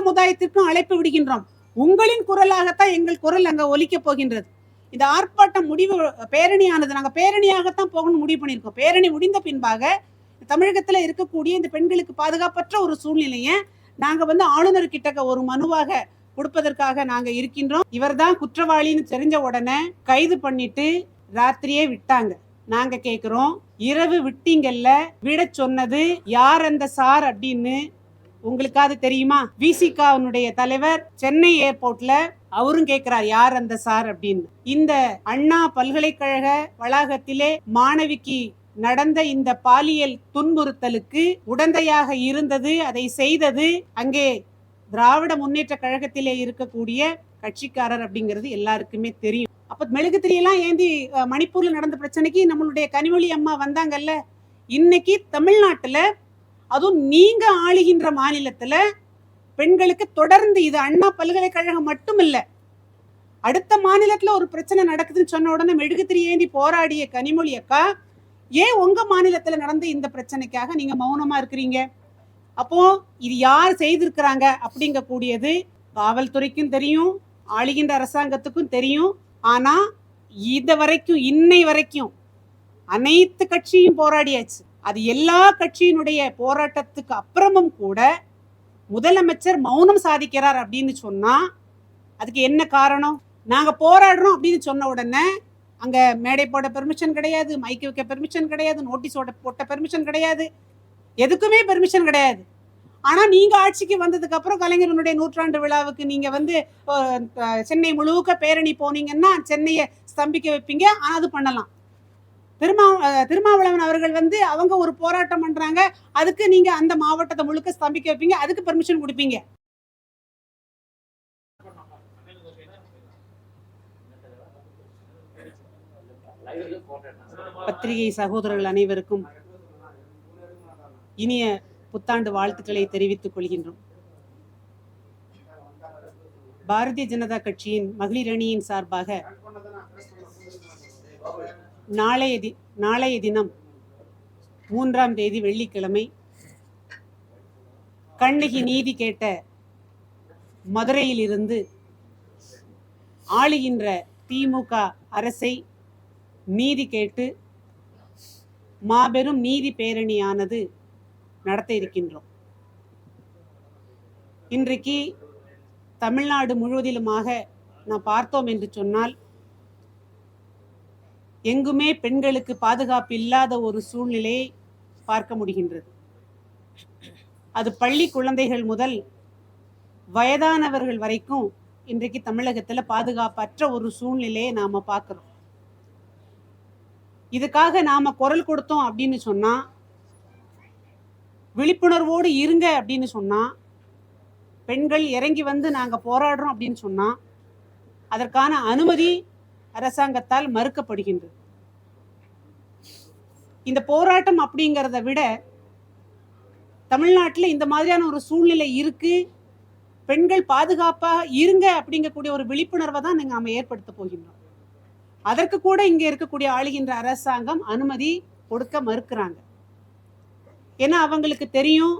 சமுதாயத்திற்கும் அழைப்பு விடுகின்றோம். உங்களின் குரலாகத்தான் எங்கள் குரல் அங்க ஒலிக்க போகின்றது. இந்த ஆர்ப்பாட்டம் முடிவு பேரணியானது நாங்க பேரணியாகத்தான் போகணும்னு முடிவு பண்ணியிருக்கோம். பேரணி முடிந்த பின்பாக தமிழகத்துல இருக்கக்கூடிய இந்த பெண்களுக்கு பாதுகாப்பற்ற ஒரு சூழ்நிலையை நாங்க வந்து ஆளுநர் கிட்டக்க ஒரு மனுவாக கொடுப்பதற்காக நாங்க இருக்கின்றோம். இவர்தான் குற்றவாளின்னு தெரிஞ்ச உடனே கைது பண்ணிட்டு ராத்திரியே விட்டாங்க. நாங்க கேக்குறோம் இரவு விட்டீங்கல்ல விட சொன்னது யார் அந்த சார் அப்படின்னு உங்களுக்காவது தெரியுமா? விசிகாவுடைய தலைவர் சென்னை ஏர்போர்ட்ல அவரும் கேக்குறார் யார் அந்த சார்? அப்படின்னு. இந்த அண்ணா பல்கலைக்கழக வளாகத்திலே மாணவிக்கு நடந்த இந்த பாலியல் துன்புறுத்தலுக்கு உடந்தையாக இருந்தது அதை செய்தது அங்கே திராவிட முன்னேற்ற கழகத்திலே இருக்கக்கூடிய கட்சிக்காரர் அப்படிங்கிறது எல்லாருக்குமே தெரியும். அப்ப மெழுகுத்திரியெல்லாம் ஏந்தி அஹ், மணிப்பூர்ல நடந்த பிரச்சனைக்கு நம்மளுடைய கனிமொழி அம்மா வந்தாங்கல்ல இன்னைக்கு தமிழ்நாட்டுல அதுவும் நீங்க ஆளுகின்ற மாநிலத்துல பெண்களுக்கு தொடர்ந்து இது அண்ணா பல்கலைக்கழகம் மட்டும் இல்ல அடுத்த மாநிலத்துல ஒரு பிரச்சனை நடக்குதுன்னு சொன்ன உடனே மெழுகுத்திரி ஏந்தி போராடிய கனிமொழி அக்கா ஏன் உங்க மாநிலத்துல நடந்த இந்த பிரச்சனைக்காக நீங்க மௌனமா இருக்கிறீங்க? அப்போ இது யார் செய்திருக்கிறாங்க? அப்படிங்க கூடியது காவல்துறைக்கும் தெரியும் ஆளுகின்ற அரசாங்கத்துக்கும் தெரியும். ஆனா இது வரைக்கும் இன்னை வரைக்கும் அனைத்து கட்சியும் போராடியாச்சு. அது எல்லா கட்சியினுடைய போராட்டத்துக்கு அப்புறமும் கூட முதலமைச்சர் மௌனம் சாதிக்கிறார் அப்படின்னு சொன்னால் அதுக்கு என்ன காரணம்? நாங்கள் போராடுறோம் அப்படின்னு சொன்ன உடனே அங்கே மேடை போட பெர்மிஷன் கிடையாது மைக்கு வைக்க பெர்மிஷன் கிடையாது நோட்டீஸோட போட்ட பெர்மிஷன் கிடையாது. எதுக்குமே பெர்மிஷன் கிடையாது. ஆனால் நீங்கள் ஆட்சிக்கு வந்ததுக்கு அப்புறம் கலைஞரனுடைய நூற்றாண்டு விழாவுக்கு நீங்கள் வந்து சென்னை முழுக்க பேரணி போனீங்கன்னா சென்னையை ஸ்தம்பிக்க வைப்பீங்க. ஆனால் அது பண்ணலாம். திருமா திருமாவளவன் அவர்கள் வந்து அவங்க ஒரு போராட்டம் பண்றாங்க. அதுக்கு நீங்க அந்த மாவட்டத்தை முழுக்க ஸ்தம்பிக்க வைப்பீங்க. அதுக்கு பெர்மிஷன் கொடுப்பீங்க. பத்திரிகை சகோதரர்கள் அனைவருக்கும் இனிய புத்தாண்டு வாழ்த்துக்களை தெரிவித்துக் கொள்கின்றோம். பாரதிய ஜனதா கட்சியின் மகளிர் அணியின் சார்பாக நாளைய தி நாளைய தினம் மூன்றாம் தேதி வெள்ளிக்கிழமை கண்ணகி நீதி கேட்ட மதுரையிலிருந்து ஆளுகின்ற திமுக அரசை நீதி கேட்டு மாபெரும் நீதி பேரணியானது நடத்த இருக்கின்றோம். இன்றைக்கு தமிழ்நாடு முழுவதிலுமாக நாம் பார்த்தோம் என்று சொன்னால் எங்குமே பெண்களுக்கு பாதுகாப்பு இல்லாத ஒரு சூழ்நிலையை பார்க்க முடிகின்றது. அது பள்ளி குழந்தைகள் முதல் வயதானவர்கள் வரைக்கும் இன்றைக்கு தமிழகத்தில் பாதுகாப்பற்ற ஒரு சூழ்நிலையை நாம் பார்க்குறோம். இதுக்காக நாம் குரல் கொடுத்தோம் அப்படின்னு சொன்னால் விழிப்புணர்வோடு இருங்க அப்படின்னு சொன்னால் பெண்கள் இறங்கி வந்து நாங்கள் போராடுறோம் அப்படின்னு சொன்னால் அதற்கான அனுமதி அரசாங்கத்தால் மறுக்கப்படுகின்றது. இந்த போராட்டம் அப்படிங்கிறத விட தமிழ்நாட்டில் இந்த மாதிரியான ஒரு சூழ்நிலை இருக்கு. பெண்கள் பாதுகாப்பாக இருங்க அப்படிங்கக்கூடிய ஒரு விழிப்புணர்வை தான் நாம ஏற்படுத்த போகின்றோம். அதற்கு கூட இங்க இருக்கக்கூடிய ஆளுகின்ற அரசாங்கம் அனுமதி கொடுக்க மறுக்கிறாங்க. ஏன்னா அவங்களுக்கு தெரியும்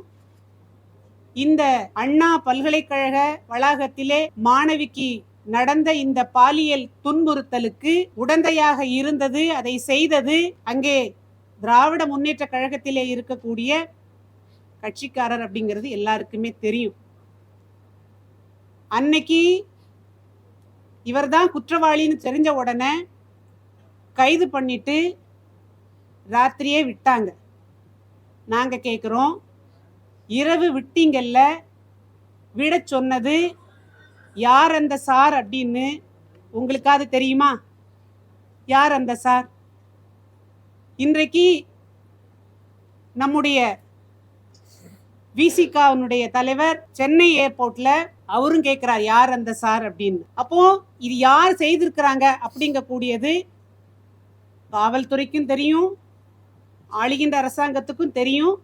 இந்த அண்ணா பல்கலைக்கழக வளாகத்திலே மாணவிக்கு நடந்த இந்த பாலியல் துன்புறுத்தலுக்கு உடந்தையாக இருந்தது அதை செய்தது அங்கே திராவிட முன்னேற்ற கழகத்திலே இருக்கக்கூடிய கட்சிக்காரர் அப்படிங்கிறது எல்லாருக்குமே தெரியும். அன்னைக்கு இவர்தான் குற்றவாளின்னு தெரிஞ்ச உடனே கைது பண்ணிட்டு ராத்திரியே விட்டாங்க. நாங்கள் கேட்குறோம் இரவு விட்டீங்கல்ல விட சொன்னது யார் அந்த சார் அப்படின்னு உங்களுக்காவது தெரியுமா? யார் அந்த சார்? இன்றைக்கு நம்முடைய விசிகாவினுடைய தலைவர் சென்னை ஏர்போர்ட்ல அவரும் கேட்கிறார் யார் அந்த சார்? அப்படின்னு. அப்போ இது யார் செய்திருக்கிறாங்க அப்படிங்க கூடியது காவல்துறைக்கும் தெரியும் ஆளுகின்ற அரசாங்கத்துக்கும் தெரியும்.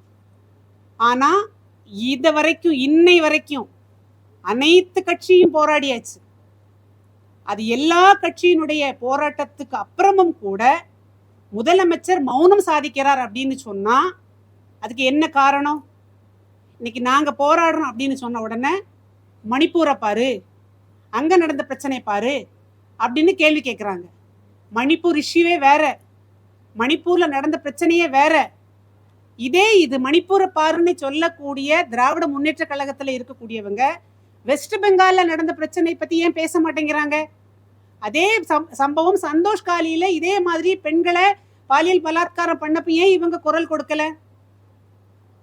ஆனா இது வரைக்கும் இன்னை வரைக்கும் அனைத்து கட்சியும் போராடியாச்சு. அது எல்லா கட்சியினுடைய போராட்டத்துக்கு அப்புறமும் கூட முதலமைச்சர் மௌனம் சாதிக்கிறார் அப்படின்னு சொன்னா அதுக்கு என்ன காரணம்? இன்னைக்கு நாங்க போராடுறோம் அப்படின்னு சொன்ன உடனே மணிப்பூரை பாரு அங்க நடந்த பிரச்சனை பாரு அப்படின்னு கேள்வி கேட்குறாங்க மணிப்பூர் இஷ்யூவே வேற. மணிப்பூர்ல நடந்த பிரச்சனையே வேற. இதே இது மணிப்பூரை பாருன்னு சொல்லக்கூடிய திராவிட முன்னேற்ற கழகத்தில் இருக்கக்கூடியவங்க வெஸ்ட் பெங்கால்ல நடந்த பிரச்சனை பத்தி ஏன் பேச மாட்டேங்கிறாங்க? அதே சம்- சம்பவம் சந்தோஷ் காலியில இதே மாதிரி பெண்களை பாலியல் பலாத்காரம் பண்ணப்ப ஏன் இவங்க குரல் கொடுக்கல?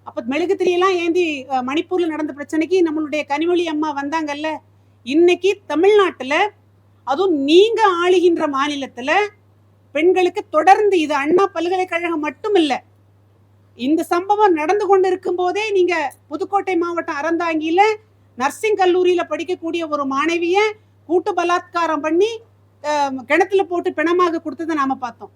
அப்ப மெழுகுத்திரியெல்லாம் ஏந்தி மணிப்பூரில் மணிப்பூர்ல நடந்த பிரச்சனைக்கு நம்மளுடைய கனிமொழி அம்மா வந்தாங்கல்ல? இன்னைக்கு தமிழ்நாட்டுல அதுவும் நீங்க ஆளுகின்ற மாநிலத்துல பெண்களுக்கு தொடர்ந்து இது அண்ணா பல்கலைக்கழகம் மட்டும் இல்லை இந்த சம்பவம் நடந்து கொண்டு இருக்கும் போதே நீங்க புதுக்கோட்டை மாவட்டம் அறந்தாங்கியில நர்சிங் கல்லூரியில படிக்கக்கூடிய ஒரு மாணவிய கூட்டு பலாத்காரம் பண்ணி கிணத்துல போட்டு பிணமாக கொடுத்ததை நாம பார்த்தோம்.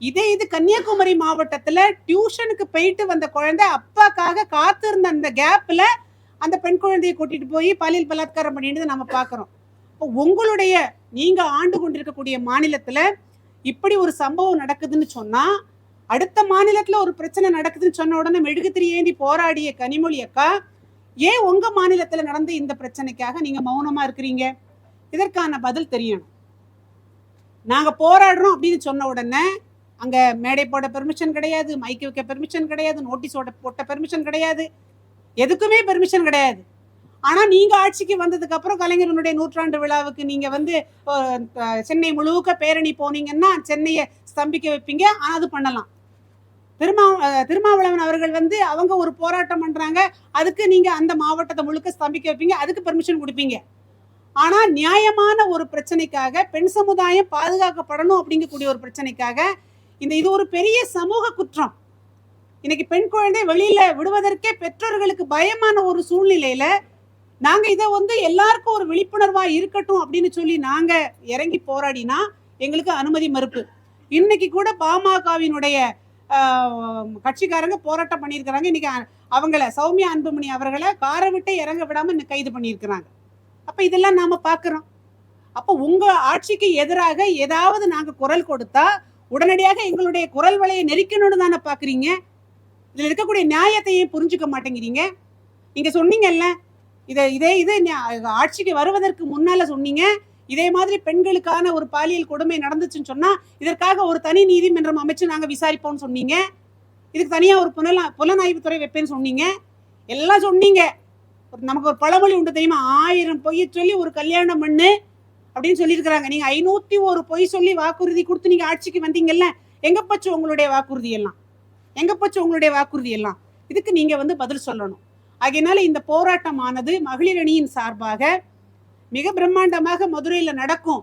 இதே இது கன்னியாகுமரி மாவட்டத்துல டியூஷனுக்கு போயிட்டு வந்த குழந்தை அப்பாக்காக காத்திருந்த அந்த கேப்ல அந்த பெண் குழந்தையை கூட்டிட்டு போய் பாலியல் பலாத்காரம் பண்ணிட்டு நம்ம பார்க்குறோம். இப்போ உங்களுடைய நீங்க ஆண்டு கொண்டிருக்கக்கூடிய மாநிலத்துல இப்படி ஒரு சம்பவம் நடக்குதுன்னு சொன்னா அடுத்த மாநிலத்துல ஒரு பிரச்சனை நடக்குதுன்னு சொன்ன உடனே மெழுகுத்திரி ஏந்தி போராடிய கனிமொழி அக்கா ஏன் உங்க மாநிலத்துல நடந்த இந்த பிரச்சனைக்காக நீங்க மௌனமா இருக்கிறீங்க? இதற்கான பதில் தெரியணும். நாங்க போராடுறோம் அப்படின்னு சொன்ன உடனே அங்க மேடை போட பெர்மிஷன் கிடையாது மைக் வைக்க பெர்மிஷன் கிடையாது நோட்டீஸ் போட்ட பெர்மிஷன் கிடையாது. எதுக்குமே பெர்மிஷன் கிடையாது. ஆனா நீங்க ஆட்சிக்கு வந்ததுக்கு அப்புறம் கலைஞரனுடைய நூற்றாண்டு விழாவுக்கு நீங்க வந்து சென்னை முழுக்க பேரணி போனீங்கன்னா சென்னையை ஸ்தம்பிக்க வைப்பீங்க. ஆனா அது பண்ணலாம். திருமா திருமாவளவன் அவர்கள் வந்து அவங்க ஒரு போராட்டம் பண்றாங்க. அதுக்கு நீங்க அந்த மாவட்டத்தை முழுக்க ஸ்தம்பிக்க வைப்பீங்க. அதுக்கு பெர்மிஷன் கொடுப்பீங்க. ஆனா நியாயமான ஒரு பிரச்சனைக்காக பெண் சமுதாயம் பாதுகாக்கப்படணும் அப்படிங்கக்கூடிய ஒரு பிரச்சனைக்காக இந்த இது ஒரு பெரிய சமூக குற்றம். இன்னைக்கு பெண் குழந்தை வெளியில விடுவதற்கே பெற்றோர்களுக்கு பயமான ஒரு சூழ்நிலையில நாங்க இதை வந்து எல்லாருக்கும் ஒரு விழிப்புணர்வா இருக்கட்டும் அப்படின்னு சொல்லி நாங்க இறங்கி போராடினா எங்களுக்கு அனுமதி மறுப்பு. இன்னைக்கு கூட பாமகவினுடைய கட்சிக்காரங்க போராட்டம் பண்ணியிருக்கிறாங்க. இன்னைக்கு அவங்கள சௌமியா அன்புமணி அவர்களை காரை விட்டு இறங்க விடாம கைது பண்ணியிருக்கிறாங்க. அப்ப இதெல்லாம் நாம பாக்குறோம் அப்போ உங்க ஆட்சிக்கு எதிராக ஏதாவது நாங்கள் குரல் கொடுத்தா உடனடியாக எங்களுடைய குரல் வலையை நெரிக்கணும்னு தானே பார்க்குறீங்க? இதில் இருக்கக்கூடிய நியாயத்தையும் புரிஞ்சுக்க மாட்டேங்கிறீங்க. நீங்கள் சொன்னீங்கல்ல இதை இதே இது ஆட்சிக்கு வருவதற்கு முன்னால சொன்னீங்க. இதே மாதிரி பெண்களுக்கான ஒரு பாலியல் கொடுமை நடந்துச்சுன்னு சொன்னா இதற்காக ஒரு தனி நீதிமன்றம் அமைச்சு நாங்க விசாரிப்போம்னு சொன்னீங்க. இதுக்கு தனியா ஒரு புலனா புலனாய்வுத்துறை வைப்பேன்னு சொன்னீங்க. எல்லாம் சொன்னீங்க. ஒரு நமக்கு ஒரு பழமொழி உண்டு தெரியுமா? ஆயிரம் பொய் சொல்லி ஒரு கல்யாணம் பண்ணு அப்படின்னு சொல்லியிருக்கிறாங்க. நீங்க ஐநூத்தி ஒரு பொய் சொல்லி வாக்குறுதி கொடுத்து நீங்க ஆட்சிக்கு வந்தீங்கல்ல எங்க போச்சு உங்களுடைய வாக்குறுதி எல்லாம்? எங்க போச்சு உங்களுடைய வாக்குறுதி எல்லாம்? இதுக்கு நீங்க வந்து பதில் சொல்லணும். ஆகையினால இந்த போராட்டமானது மகளிர் அணியின் சார்பாக மிக பிரம்மாண்டமாக மதுரையில் நடக்கும்.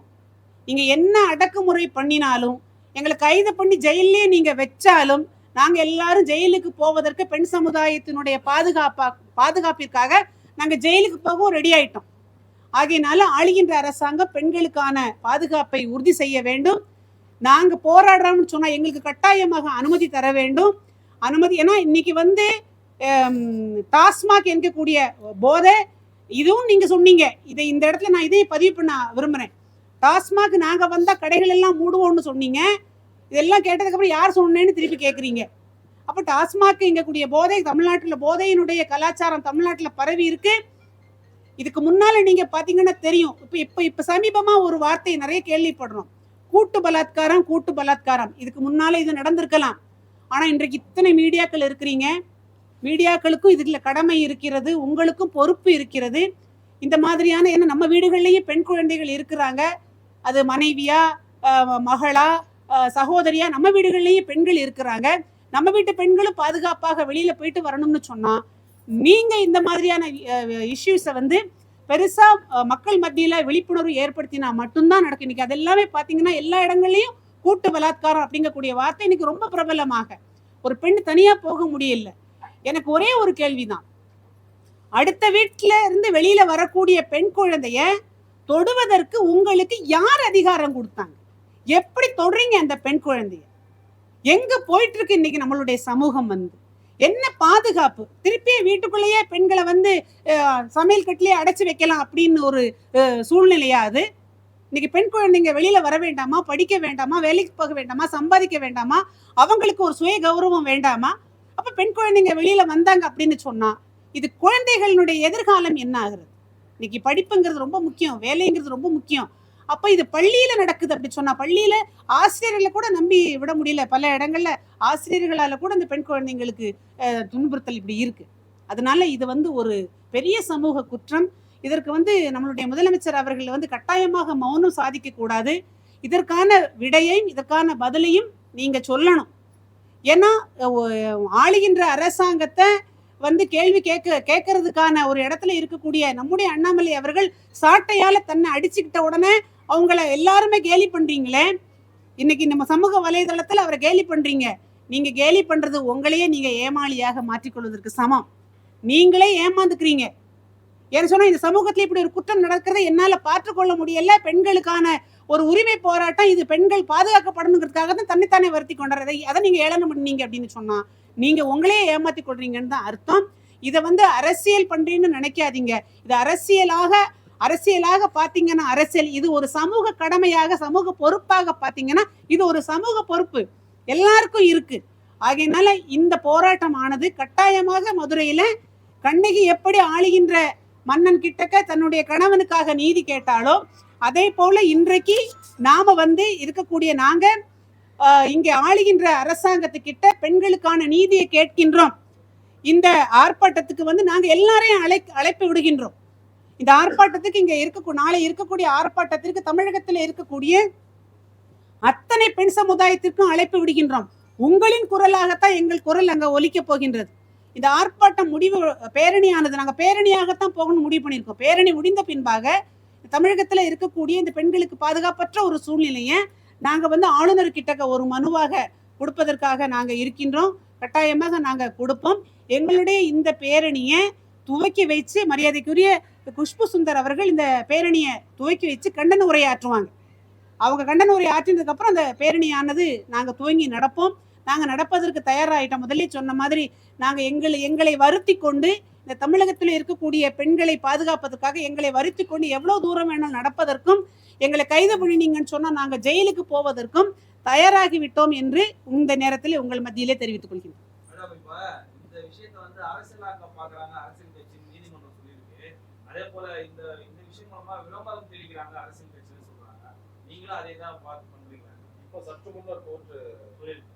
நீங்கள் என்ன அடக்குமுறை பண்ணினாலும் எங்களை கைது பண்ணி ஜெயிலே நீங்கள் வச்சாலும் நாங்கள் எல்லாரும் ஜெயிலுக்கு போவதற்கு பெண் சமுதாயத்தினுடைய பாதுகாப்பா பாதுகாப்பிற்காக நாங்கள் ஜெயிலுக்கு போகவும் ரெடி ஆயிட்டோம். ஆகையினால ஆளுகின்ற அரசாங்கம் பெண்களுக்கான பாதுகாப்பை உறுதி செய்ய வேண்டும். நாங்கள் போராடுறோம்னு சொன்னால் எங்களுக்கு கட்டாயமாக அனுமதி தர வேண்டும். அனுமதி ஏன்னா இன்னைக்கு வந்து டாஸ்மாக் என்கக்கூடிய போதை இதுவும் நீங்க சொன்னீங்க. இதை இந்த இடத்துல நான் இதையும் பதிவு பண்ண விரும்புறேன். டாஸ்மாக் நாங்க வந்தா கடைகள் எல்லாம் மூடுவோம்னு சொன்னீங்க. இதெல்லாம் கேட்டதுக்கு அப்புறம் யார் சொன்னேன்னு திருப்பி கேக்குறீங்க. அப்ப டாஸ்மாக் எங்கக்கூடிய போதை தமிழ்நாட்டுல போதையினுடைய கலாச்சாரம் தமிழ்நாட்டுல பரவி இருக்கு. இதுக்கு முன்னால நீங்க பாத்தீங்கன்னா தெரியும். இப்ப இப்ப இப்ப சமீபமா ஒரு வார்த்தை நிறைய கேள்விப்படுறோம். கூட்டு பலாத்காரம் கூட்டு பலாத்காரம். இதுக்கு முன்னால இது நடந்திருக்கலாம். ஆனா இன்றைக்கு இத்தனை மீடியாக்கள் இருக்கிறீங்க. மீடியாக்களுக்கும் இதில் கடமை இருக்கிறது உங்களுக்கும் பொறுப்பு இருக்கிறது. இந்த மாதிரியான ஏன்னா நம்ம வீடுகள்லயே பெண் குழந்தைகள் இருக்கிறாங்க. அது மனைவியா மகளா சகோதரியா நம்ம வீடுகள்லயே பெண்கள் இருக்கிறாங்க. நம்ம வீட்டு பெண்களும் பாதுகாப்பாக வெளியில போயிட்டு வரணும்னு சொன்னா நீங்க இந்த மாதிரியான இஷ்யூஸை வந்து பெருசா மக்கள் மத்தியில விழிப்புணர்வு ஏற்படுத்தினா மட்டும்தான் நடக்கும். இன்னைக்கு அதெல்லாமே பாத்தீங்கன்னா எல்லா இடங்கள்லயும் கூட்டு பலாத்காரம் அப்படிங்கக்கூடிய வார்த்தை இன்னைக்கு ரொம்ப பிரபலமாக. ஒரு பெண் தனியா போக முடியல. எனக்கு ஒரே ஒரு கேள்விதான். அடுத்த வீட்டில இருந்து வெளியில வரக்கூடிய பெண் குழந்தைய தொடுவதற்கு உங்களுக்கு யார் அதிகாரம் கொடுத்தாங்க? எப்படி தொடுறீங்க அந்த பெண் குழந்தைய? எங்க போயிட்டு இருக்கு இன்னைக்கு நம்மளுடைய சமூகம் வந்து? என்ன பாதுகாப்பு? திருப்பி வீட்டுக்குள்ளேயே பெண்களை வந்து சமையல் கட்டிலேயே அடைச்சி வைக்கலாம் அப்படின்னு ஒரு சூழ்நிலையா அது? இன்னைக்கு பெண் குழந்தைங்க வெளியில வர வேண்டாமா? படிக்க வேண்டாமா? வேலைக்கு போக வேண்டாமா? சம்பாதிக்க வேண்டாமா? அவங்களுக்கு ஒரு சுய கௌரவம் வேண்டாமா? அப்ப பெண் குழந்தைங்க வெளியில வந்தாங்க அப்படின்னு சொன்னா இது குழந்தைகளினுடைய எதிர்காலம் என்ன ஆகுறது? இன்னைக்கு படிப்புங்கிறது ரொம்ப முக்கியம் வேலைங்கிறது ரொம்ப முக்கியம். அப்ப இது பள்ளியில நடக்குது அப்படி சொன்னா பள்ளியில ஆசிரியர்களை கூட நம்பி விட முடியல. பல இடங்கள்ல ஆசிரியர்களால கூட இந்த பெண் குழந்தைங்களுக்கு துன்புறுத்தல் இப்படி இருக்கு. அதனால இது வந்து ஒரு பெரிய சமூக குற்றம். இதற்கு வந்து நம்மளுடைய முதலமைச்சர் அவர்கள் வந்து கட்டாயமாக மௌனம் சாதிக்க கூடாது. இதற்கான விடையையும் இதற்கான பதிலையும் நீங்க சொல்லணும். ஏன்னா ஆளுகின்ற அரசாங்கத்தை வந்து கேள்வி கேட்க கேட்கறதுக்கான ஒரு இடத்துல இருக்கக்கூடிய நம்முடைய அண்ணாமலை அவர்கள் சாட்டையால தன்னை அடிச்சுக்கிட்ட உடனே அவங்கள எல்லாருமே கேலி பண்றீங்களே? இன்னைக்கு நம்ம சமூக வலைதளத்தில் அவரை கேலி பண்றீங்க. நீங்க கேலி பண்றது உங்களையே நீங்க ஏமாளியாக மாற்றிக்கொள்வதற்கு சமம். நீங்களே ஏமாந்துக்கிறீங்க. ஏன்னு சொன்னா இந்த சமூகத்துல இப்படி ஒரு குற்றம் நடக்கிறத என்னால பார்த்துக்கொள்ள முடியல. பெண்களுக்கான ஒரு உரிமை போராட்டம் இது பெண்கள் பாதுகாக்கப்படணுங்கிறதுக்காக தான் தன்னைத்தானே வருத்தி கொண்டாடுறதை. அதை- அதை ஏளனம் பண்ணீங்க அப்படின்னு சொன்னால் நீங்கள் உங்களையே ஏமாத்தி கொள்றீங்கன்னு தான் அர்த்தம். இதை வந்து அரசியல் பண்றீங்கன்னு நினைக்காதீங்க. இது அரசியலாக அரசியலாக பார்த்தீங்கன்னா அரசியல் இது ஒரு சமூக கடமையாக சமூக பொறுப்பாக பார்த்தீங்கன்னா இது ஒரு சமூக பொறுப்பு. எல்லாருக்கும் இருக்கு. ஆகையினால இந்த போராட்டமானது கட்டாயமாக மதுரையில கண்ணகி எப்படி ஆளுகின்ற மன்னன் கிட்டக்க தன்னுடைய கணவனுக்காக நீதி கேட்டாலோ அதே போல இன்றைக்கு நாம வந்து இருக்கக்கூடிய நாங்க இங்கே ஆளுகின்ற அரசாங்கத்துக்கிட்ட பெண்களுக்கான நீதியை கேட்கின்றோம். இந்த ஆர்ப்பாட்டத்துக்கு வந்து நாங்க எல்லாரையும் அழை அழைப்பு விடுகின்றோம். இந்த ஆர்ப்பாட்டத்துக்கு இங்க இருக்க நாளை இருக்கக்கூடிய ஆர்ப்பாட்டத்திற்கு தமிழகத்தில் இருக்கக்கூடிய அத்தனை பெண் சமுதாயத்திற்கும் அழைப்பு விடுகின்றோம். உங்களின் குரலாகத்தான் எங்கள் குரல் அங்க ஒலிக்க போகின்றது. இந்த ஆர்ப்பாட்டம் முடிவு பேரணியானது. நாங்க பேரணியாகத்தான் போகணும்னு முடிவு பண்ணியிருக்கோம். பேரணி முடிந்த பின்பாக தமிழகத்தில் இருக்கக்கூடிய இந்த பெண்களுக்கு பாதுகாப்பற்ற ஒரு சூழ்நிலையை நாங்கள் வந்து ஆளுநர் கிட்டக்க ஒரு மனுவாக கொடுப்பதற்காக நாங்கள் இருக்கின்றோம். கட்டாயமாக நாங்கள் கொடுப்போம். எங்களுடைய இந்த பேரணியை துவக்கி வச்சு மரியாதைக்குரிய குஷ்பு சுந்தர் அவர்கள் இந்த பேரணியை துவக்கி வச்சு கண்டன உரையாற்றுவாங்க. அவங்க கண்டன உரை ஆற்றினதுக்கப்புறம் அந்த பேரணியானது நாங்கள் துவங்கி நடப்போம். நாங்கள் நடப்பதற்கு தயாராகிட்டோம் முதலே சொன்ன மாதிரி நாங்கள் எங்களை எங்களை வருத்தி கொண்டு இந்த தமிழகத்தில் இருக்கக்கூடிய பெண்களை பாதுகாப்பதற்காக எங்களை வருத்தி கொண்டு எவ்வளவு தூரம் வேணாலும் நடப்பதற்கும் எங்களை கைது பண்ணினீங்கன்னு சொன்னா நாங்க ஜெயிலுக்கு போவதற்கும் தயாராகி விட்டோம் என்று இந்த நேரத்தில் உங்கள் மத்தியிலே தெரிவித்துக் கொள்கிறேன். அதே போல இந்த இந்த விஷயம் மூலமா விளம்பரம் தெரிவிக்கிறாங்க அரசியல் கட்சின்னு சொல்றாங்க. நீங்களும் அதே தான் பார்த்து பண்றீங்க இப்போ சற்று முன்னர் கோர்ட்டு சொல்லியிருக்கு.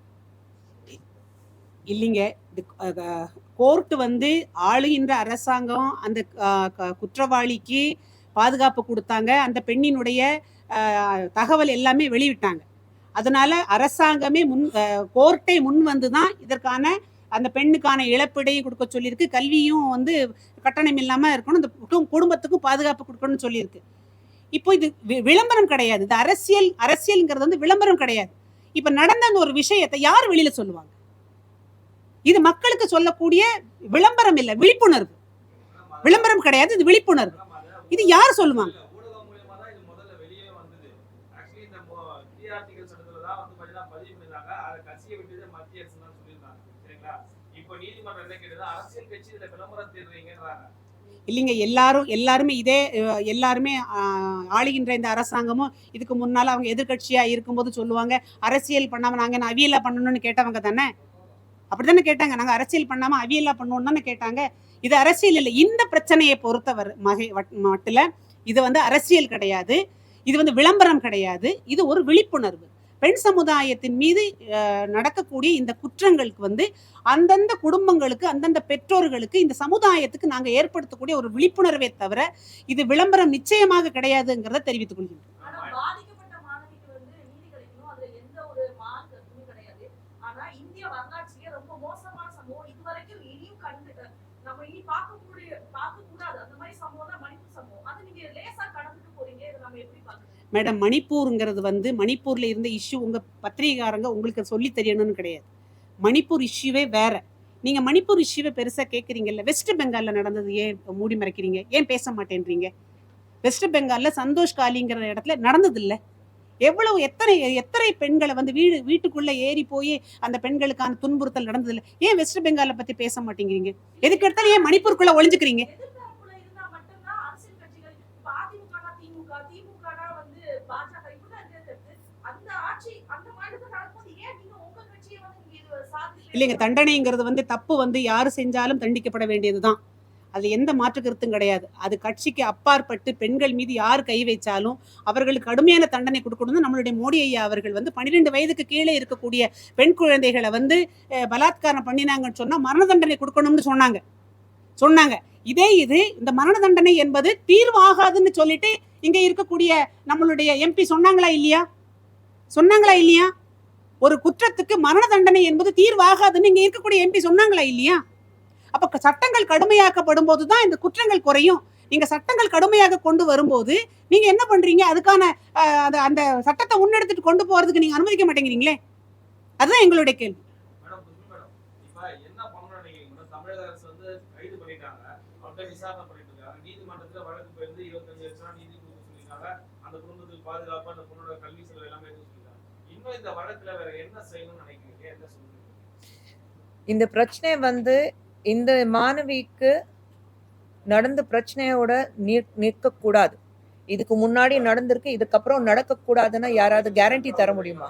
இல்லைங்க கோர்ட் வந்து ஆளுகின்ற அரசாங்கம் அந்த க- குற்றவாளிக்கு பாதுகாப்பு கொடுத்தாங்க. அந்த பெண்ணினுடைய தகவல் எல்லாமே வெளியிட்டாங்க. அதனால அரசாங்கமே முன் கோர்ட்டை முன் வந்து தான் இதற்கான அந்த பெண்ணுக்கான இழப்பீடையும் கொடுக்க சொல்லியிருக்கு. கல்வியும் வந்து கட்டணம் இல்லாமல் இருக்கணும். இந்த குடும்பத்துக்கும் பாதுகாப்பு கொடுக்கணும்னு சொல்லியிருக்கு. இப்போ இது வி- விளம்பரம் கிடையாது. இது அரசியல் அரசியல்ங்கிறது வந்து விளம்பரம் கிடையாது. இப்போ நடந்த அந்த ஒரு விஷயத்தை யார் வெளியில் சொல்லுவாங்க? இது மக்களுக்கு சொல்லக்கூடிய விளம்பரம் இல்ல விழிப்புணர்வு. விளம்பரம் கிடையாது இது விழிப்புணர்வு. இது யார் சொல்லுவாங்க? இல்லைங்க எல்லாரும் எல்லாருமே இதே எல்லாருமே ஆளுகின்ற இந்த அரசாங்கமும் இதுக்கு முன்னால அவங்க எதிர்க்கட்சியா இருக்கும்போது சொல்லுவாங்க அரசியல் பண்ணாமல் நாங்கள் அவியலாக பண்ணணும்னு கேட்டவங்க தானே? அப்படித்தானே கேட்டாங்க. நாங்க அரசியல் பண்ணாம அவியலா பண்ணுவோம் தானே கேட்டாங்க. இது அரசியல் இல்லை. இந்த பிரச்சனையை பொறுத்தவர் மகை மட்டில் இது வந்து அரசியல் கிடையாது. இது வந்து விளம்பரம் கிடையாது. இது ஒரு விழிப்புணர்வு. பெண் சமுதாயத்தின் மீது நடக்கக்கூடிய இந்த குற்றங்களுக்கு வந்து அந்தந்த குடும்பங்களுக்கு அந்தந்த பெற்றோர்களுக்கு இந்த சமுதாயத்துக்கு நாங்கள் ஏற்படுத்தக்கூடிய ஒரு விழிப்புணர்வே தவிர இது விளம்பரம் நிச்சயமாக கிடையாதுங்கிறத தெரிவித்துக் கொள்கின்றோம் ஆனா பாதிக்கப்பட்ட மாணவிக்கு வந்து நீதி கிடைக்கணும் அதுல எந்த ஒரு மாறு கருத்துமே கிடையாது ஆனா இந்திய வரலாற்றிலேயே ரொம்ப மோசமான சம்பவம். இதுவரைக்கும் இனியும் கண்டு நம்ம இனி பார்க்கக்கூடிய பார்க்க கூடாது அந்த மாதிரி சம்பவம் தான் மணிப்பூர் சம்பவம். அது நீங்க லேசா கடந்துட்டு போறீங்க. இதை நம்ம எப்படி பாக்குறோம் மேடம் மணிப்பூருங்கிறது வந்து மணிப்பூரில் இருந்த இஷ்யூ உங்கள் பத்திரிகாரங்க உங்களுக்கு சொல்லி தெரியணும்னு கிடையாது. மணிப்பூர் இஷ்யூவே வேற. நீங்கள் மணிப்பூர் இஷ்யூவை பெருசாக கேட்குறீங்கல்ல வெஸ்ட் பெங்காலில் நடந்தது ஏன் மூடி மறைக்கிறீங்க? ஏன் பேச மாட்டேன்றீங்க? வெஸ்ட் பெங்காலில் சந்தோஷ் காலிங்கிற இடத்துல நடந்தது இல்ல எவ்வளவு எத்தனை எத்தனை பெண்களை வந்து வீடு வீட்டுக்குள்ள ஏறி போய் அந்த பெண்களுக்கான துன்புறுத்தல் நடந்தது இல்ல ஏன் வெஸ்ட் பெங்காலை பத்தி பேச மாட்டேங்கிறீங்க? எதுக்கு எடுத்தாலும் ஏன் மணிப்பூருக்குள்ள சாதிச்சு இல்லைங்க தண்டனைங்கிறது வந்து தப்பு வந்து யாரு செஞ்சாலும் தண்டிக்கப்பட வேண்டியதுதான். அது எந்த மாற்று கருத்தும் கிடையாது. அது கட்சிக்கு அப்பாற்பட்டு பெண்கள் மீது யார் கை வைச்சாலும் அவர்களுக்கு கடுமையான தண்டனை கொடுக்கணும்னு நம்மளுடைய மோடி ஐயா அவர்கள் வந்து பன்னிரெண்டு வயதுக்கு கீழே இருக்கக்கூடிய பெண் குழந்தைகளை வந்து பலாத்காரம் பண்ணினாங்கன்னு சொன்னால் மரண தண்டனை கொடுக்கணும்னு சொன்னாங்க. சொன்னாங்க. இதே இது இந்த மரண தண்டனை என்பது தீர்வாகாதுன்னு சொல்லிட்டு இங்கே இருக்கக்கூடிய நம்மளுடைய எம்பி சொன்னாங்களா இல்லையா? சொன்னாங்களா இல்லையா? ஒரு குற்றத்துக்கு மரண தண்டனை என்பது தீர்வாகாதுன்னு இங்க இருக்கக்கூடிய எம்பி சொன்னாங்களா இல்லையா? அப்ப சட்டங்கள் கடுமையாக்கப்படும் போது தான் இந்த குற்றங்கள் குறையும். நீங்க சட்டங்கள் கடுமையாக கொண்டு வரும்போது நீங்க என்ன பண்றீங்க? அதுக்கான அந்த- அந்த சட்டத்தை முன்னெடுத்துட்டு கொண்டு போறதுக்கு நீங்க அனுமதிக்க மாட்டேங்கிறீங்களே? அதுதான் எங்களுடைய கேள்வி. இந்த பிரச்சனை வந்து இந்த மாணவிக்கு நடந்த பிரச்சனையோட நிற்- நிற்கக்கூடாது. இதுக்கு முன்னாடி நடந்திருக்கு இதுக்கப்புறம் நடக்கக்கூடாதுன்னா யாராவது கேரண்டி தர முடியுமா?